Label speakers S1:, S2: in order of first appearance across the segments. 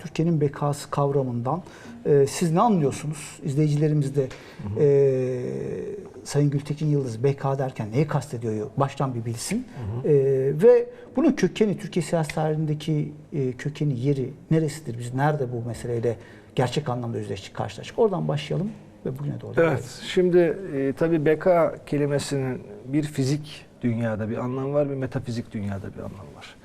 S1: Türkiye'nin bekası kavramından e, siz ne anlıyorsunuz? İzleyicilerimiz de e, Sayın Gültekin Yıldız BK derken neyi kastediyor baştan bir bilsin. E, ve bunun kökeni, Türkiye siyasi tarihindeki e, kökeni, yeri neresidir? Biz nerede bu meseleyle gerçek anlamda yüzleştik, karşılaştık? Oradan başlayalım ve bugüne doğru.
S2: Evet, şimdi e, tabii beka kelimesinin bir fizik dünyada bir anlam var, bir metafizik dünyada bir anlam var.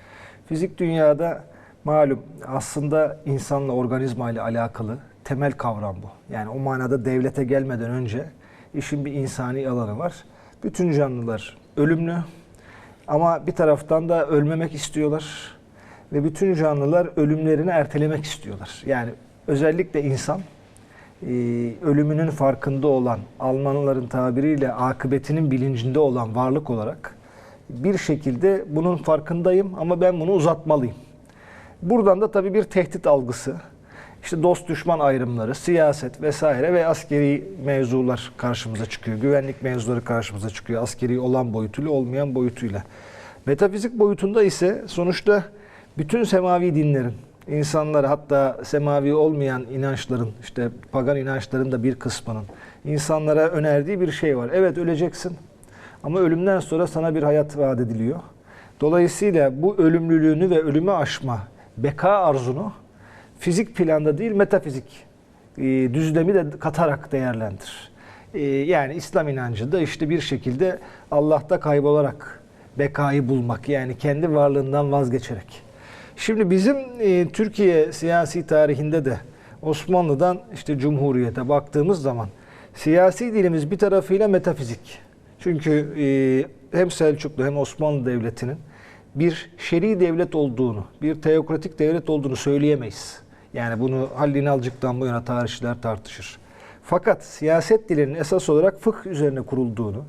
S2: Fizik dünyada malum aslında insanla organizma ile alakalı temel kavram bu. Yani o manada devlete gelmeden önce işin bir insani alanı var. Bütün canlılar ölümlü ama bir taraftan da ölmemek istiyorlar ve bütün canlılar ölümlerini ertelemek istiyorlar. Yani özellikle insan e, ölümünün farkında olan, Almanların tabiriyle akıbetinin bilincinde olan varlık olarak bir şekilde bunun farkındayım ama ben bunu uzatmalıyım. Buradan da tabii bir tehdit algısı, işte dost düşman ayrımları, siyaset vesaire ve askeri mevzular karşımıza çıkıyor. Güvenlik mevzuları karşımıza çıkıyor. Askeri olan boyutuyla olmayan boyutuyla. Metafizik boyutunda ise sonuçta bütün semavi dinlerin, insanlar hatta semavi olmayan inançların, işte pagan inançların da bir kısmının insanlara önerdiği bir şey var. Evet öleceksin ama ölümden sonra sana bir hayat vaat ediliyor. Dolayısıyla bu ölümlülüğünü ve ölümü aşma, beka arzunu fizik planda değil metafizik e, düzlemi de katarak değerlendir. E, yani İslam inancı da işte bir şekilde Allah'ta kaybolarak bekayı bulmak yani kendi varlığından vazgeçerek. Şimdi bizim e, Türkiye siyasi tarihinde de Osmanlı'dan işte Cumhuriyete baktığımız zaman siyasi dilimiz bir tarafıyla metafizik. Çünkü e, hem Selçuklu hem Osmanlı Devleti'nin bir şer'i devlet olduğunu, bir teokratik devlet olduğunu söyleyemeyiz. Yani bunu Halil İnalcık'tan bu yana tarihçiler tartışır. Fakat siyaset dilinin esas olarak fıkh üzerine kurulduğunu,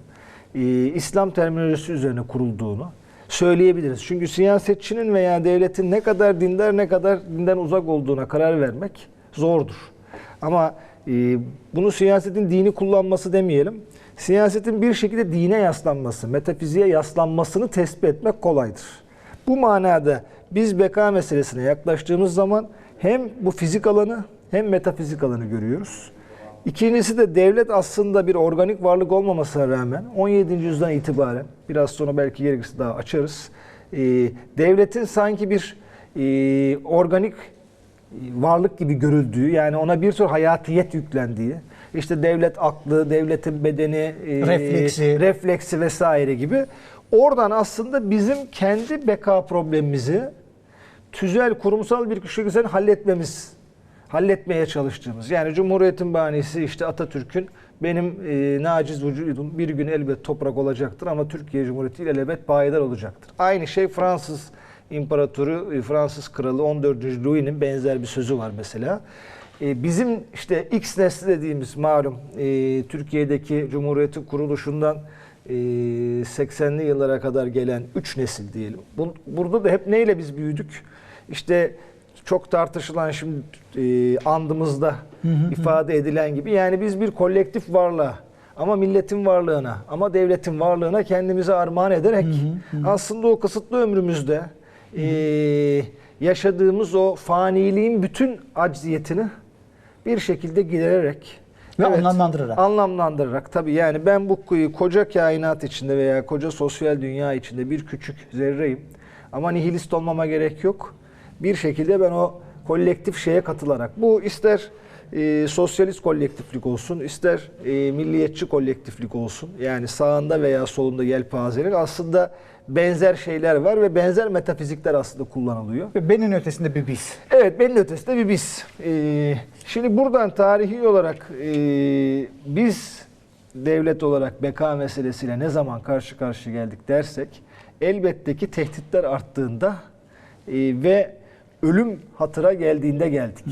S2: e, İslam terminolojisi üzerine kurulduğunu söyleyebiliriz. Çünkü siyasetçinin veya devletin ne kadar dindar ne kadar dinden uzak olduğuna karar vermek zordur. Ama e, bunu siyasetin dini kullanması demeyelim. Siyasetin bir şekilde dine yaslanması, metafiziğe yaslanmasını tespit etmek kolaydır. Bu manada biz beka meselesine yaklaştığımız zaman hem bu fizik alanı hem metafizik alanı görüyoruz. İkincisi de devlet aslında bir organik varlık olmamasına rağmen 17. yüzyıldan itibaren biraz sonra belki gerekirse daha açarız. Ee, devletin sanki bir e, organik e, varlık gibi görüldüğü yani ona bir tür hayatiyet yüklendiği işte devlet aklı, devletin bedeni, e,
S1: Refleksi.
S2: refleksi vesaire gibi oradan aslında bizim kendi beka problemimizi tüzel, kurumsal bir şekilde halletmemiz, halletmeye çalıştığımız. Yani Cumhuriyet'in bahanesi işte Atatürk'ün benim e, naciz vücudum bir gün elbet toprak olacaktır ama Türkiye Cumhuriyeti ile elbet payidar olacaktır. Aynı şey Fransız İmparatoru, e, Fransız Kralı 14. Louis'nin benzer bir sözü var mesela. E, bizim işte X nesli dediğimiz malum e, Türkiye'deki Cumhuriyet'in kuruluşundan e, 80'li yıllara kadar gelen 3 nesil diyelim. Burada da hep neyle biz büyüdük? İşte çok tartışılan şimdi andımızda ifade edilen gibi yani biz bir kolektif varlığa ama milletin varlığına ama devletin varlığına kendimizi armağan ederek aslında o kısıtlı ömrümüzde e, yaşadığımız o faniliğin bütün acziyetini bir şekilde gidererek
S1: Ve anlamlandırarak.
S2: Anlamlandırarak tabii yani ben bu koca kainat içinde veya koca sosyal dünya içinde bir küçük zerreyim. Ama nihilist olmama gerek yok. Bir şekilde ben o kolektif şeye katılarak bu ister e, sosyalist kolektiflik olsun, ister e, milliyetçi kolektiflik olsun. Yani sağında veya solunda yelpazenin aslında benzer şeyler var ve benzer metafizikler aslında kullanılıyor.
S1: Ve benim ötesinde bir biz.
S2: Evet, benim ötesinde bir biz. Ee, şimdi buradan tarihi olarak e, biz devlet olarak beka meselesiyle ne zaman karşı karşıya geldik dersek elbette ki tehditler arttığında e, ve ölüm hatıra geldiğinde geldik.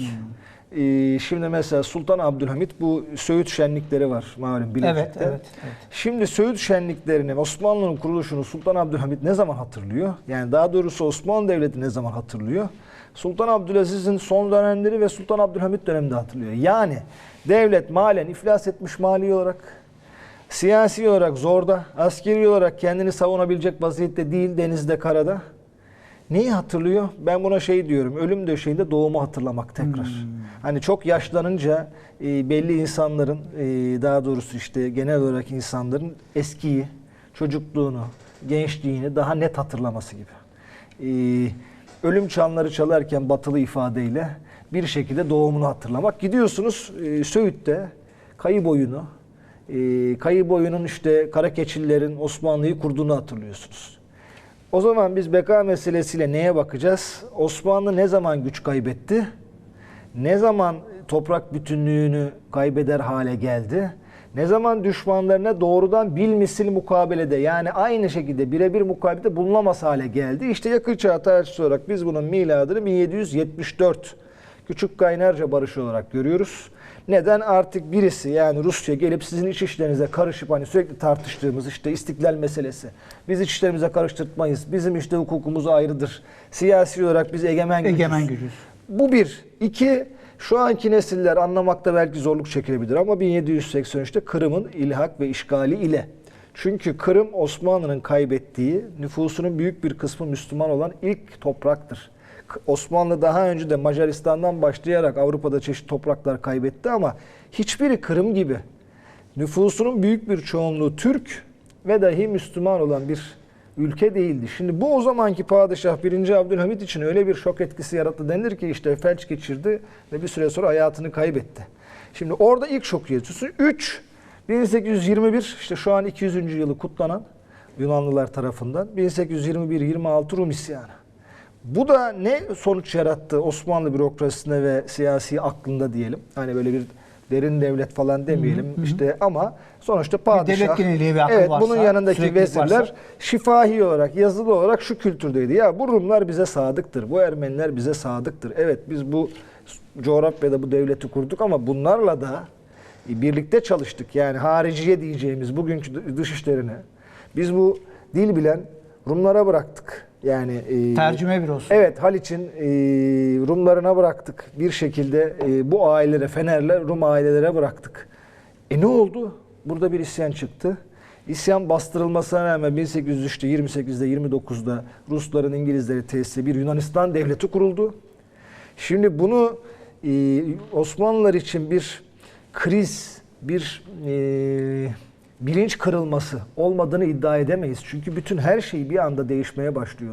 S2: Ee, şimdi mesela Sultan Abdülhamit bu Söğüt şenlikleri var malum Bilecik'te.
S1: Evet, evet, evet.
S2: Şimdi Söğüt şenliklerini, Osmanlı'nın kuruluşunu Sultan Abdülhamit ne zaman hatırlıyor? Yani daha doğrusu Osmanlı Devleti ne zaman hatırlıyor? Sultan Abdülaziz'in son dönemleri ve Sultan Abdülhamit döneminde hatırlıyor. Yani devlet malen iflas etmiş mali olarak, siyasi olarak zorda, askeri olarak kendini savunabilecek vaziyette değil denizde, karada. Neyi hatırlıyor? Ben buna şey diyorum. Ölüm döşeğinde doğumu hatırlamak tekrar. Hani çok yaşlanınca e, belli insanların e, daha doğrusu işte genel olarak insanların eskiyi, çocukluğunu, gençliğini daha net hatırlaması gibi. E, ölüm çanları çalarken batılı ifadeyle bir şekilde doğumunu hatırlamak. Gidiyorsunuz e, Söğüt'te kayı boyunu, e, kayı boyunun işte Karakeçililerin Osmanlı'yı kurduğunu hatırlıyorsunuz. O zaman biz beka meselesiyle neye bakacağız? Osmanlı ne zaman güç kaybetti? Ne zaman toprak bütünlüğünü kaybeder hale geldi? Ne zaman düşmanlarına doğrudan bilmisil mukabelede yani aynı şekilde birebir mukabelede bulunamaz hale geldi? İşte yakın çağ tarihçisi olarak biz bunun miladını 1774 Küçük Kaynarca Barışı olarak görüyoruz. Neden? Artık birisi yani Rusya gelip sizin iç işlerinize karışıp hani sürekli tartıştığımız işte istiklal meselesi. Biz iç işlerimize karıştırtmayız. Bizim işte hukukumuz ayrıdır. Siyasi olarak biz egemen gücüz.
S1: Egemen gücüz.
S2: Bu bir. İki, şu anki nesiller anlamakta belki zorluk çekebilir ama 1783'te Kırım'ın ilhak ve işgali ile. Çünkü Kırım Osmanlı'nın kaybettiği nüfusunun büyük bir kısmı Müslüman olan ilk topraktır. Osmanlı daha önce de Macaristan'dan başlayarak Avrupa'da çeşitli topraklar kaybetti ama hiçbiri Kırım gibi nüfusunun büyük bir çoğunluğu Türk ve dahi Müslüman olan bir ülke değildi. Şimdi bu o zamanki padişah 1. Abdülhamit için öyle bir şok etkisi yarattı denir ki işte felç geçirdi ve bir süre sonra hayatını kaybetti. Şimdi orada ilk şok yaşıyorsun. 3 1821 işte şu an 200. yılı kutlanan Yunanlılar tarafından 1821-26 Rum isyanı. Bu da ne sonuç yarattı Osmanlı bürokrasisinde ve siyasi aklında diyelim. Hani böyle bir derin devlet falan demeyelim işte ama sonuçta padişah.
S1: devlet genelliği ve akıl
S2: evet,
S1: varsa,
S2: bunun yanındaki vezirler
S1: varsa.
S2: şifahi olarak, yazılı olarak şu kültürdeydi. Ya bu Rumlar bize sadıktır, bu Ermeniler bize sadıktır. Evet biz bu coğrafyada bu devleti kurduk ama bunlarla da birlikte çalıştık. Yani hariciye diyeceğimiz bugünkü dış işlerine. Biz bu dil bilen Rumlara bıraktık. Yani e,
S1: Tercüme bir olsun.
S2: Evet Haliç'in e, Rumlarına bıraktık. Bir şekilde e, bu ailelere, Fener'le Rum ailelere bıraktık. E ne oldu? Burada bir isyan çıktı. İsyan bastırılmasına rağmen 1803'te, 28'de, 29'da Rusların İngilizleri tesisi bir Yunanistan devleti kuruldu. Şimdi bunu e, Osmanlılar için bir kriz, bir e, bilinç kırılması olmadığını iddia edemeyiz. Çünkü bütün her şey bir anda değişmeye başlıyor.